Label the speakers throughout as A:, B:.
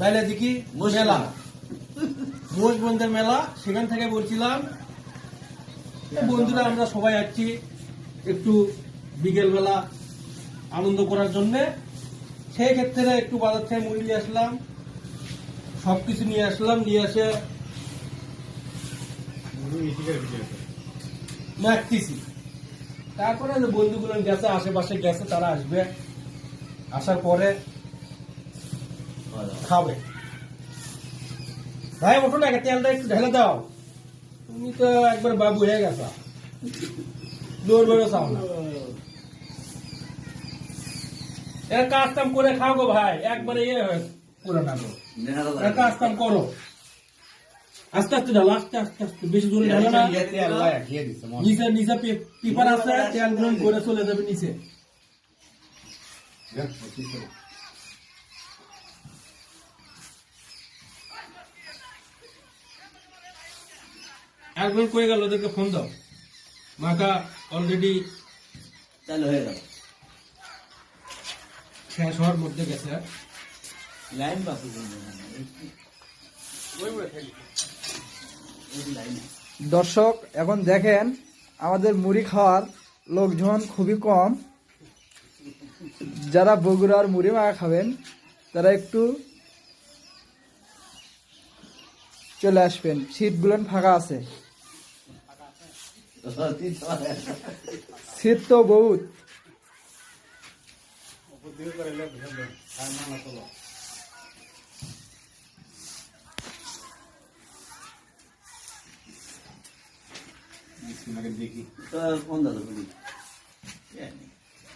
A: বেলা
B: দিকি মেলা মোষবন্ধের মেলা, সেখান থেকে বলছিলাম বন্ধুরা, আমরা সবাই আসছি একটু বিকেল বেলা আনন্দ করার জন্য। সেই ক্ষেত্রে একটু বাজার থেকে মুড়ি নিয়ে আসলাম, সবকিছু নিয়ে আসলাম, নিয়ে এসে। মাখতেছি তারপরে বন্ধুগুলো গেছে, আশেপাশে গেছে, তারা আসবে। আসার পরে খাবে। ভাই ওঠো না তেলটা একটু ঢেলে দাও। তুমি তো একবার বাবু হয়ে গেছো। দৌড় বেরো চাও না। এর কাজ কাম করে খাও গো ভাই একবারে ইয়ে হয়ে পুরো না এর কাজ কাম করো। আস্তে আস্তে ঢালো আস্তে আস্তে আস্তে। বেশি জোরে ঢালো না।
C: মন।
B: নিচে নিচে পেপার আছে তেল গ্রহণ করে চলে যাবে নিচে। একজন কয়ে গেল ওদেরকে ফোন দাও। মাকা অলরেডি
A: চালু হয়ে গেল।
B: শেষ হওয়ার মধ্যে গেছে
A: লাইন বাকি
D: দর্শক এখন দেখেন আমাদের মুড়ি খাওয়ার লোকজন খুবই কম। যারা বগুড়ার মুড়ি মাখা খাবেন তারা একটু চলে আসবেন। সিটগুলো ফাঁকা আছে। তো বহুত।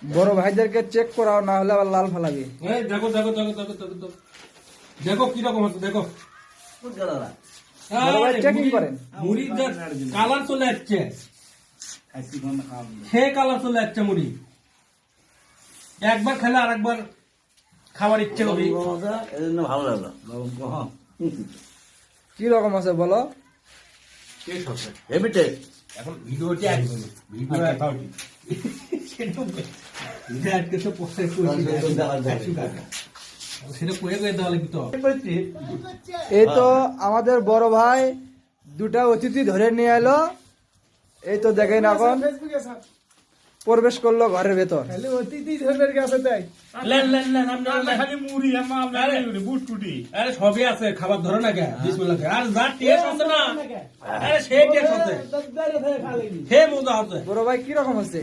D: বড় ভাইদেরকে চেক করাও না হলে আবার লাল ফালাবি।
B: দেখো দেখো দেখো দেখো দেখো দেখো। দেখো কীরকম হচ্ছে দেখো। মুড়ি- কালার চলে যাচ্ছে সে কালার চলে যাচ্ছে মুড়ি। একবার খেলে আর একবার খাবার ইচ্ছে হবে।
A: ভালো লাগল।
D: কি রকম আছে বলো?
A: হেভি টেস্ট
B: এখন ভিডিওটি ভিডিও আজকে তো।
D: এই তো আমাদের বড় ভাই দুটা অতিথি ধরে নিয়ে এলো। এই তো দেখেন এখন প্রবেশ করল ঘরের ভেতর।
B: লেন লেন লেন আপনি আপনি-
C: খালি মুড়ি আমা আমা বুট টুটি
B: আরে সবই আছে খাবার ধরো না কে? বিসমিল্লাহ আর যা টেস্ট আছে না। আরে সে টেস্ট আছে। সে মজা আছে।
D: বড় ভাই কি রকম আছে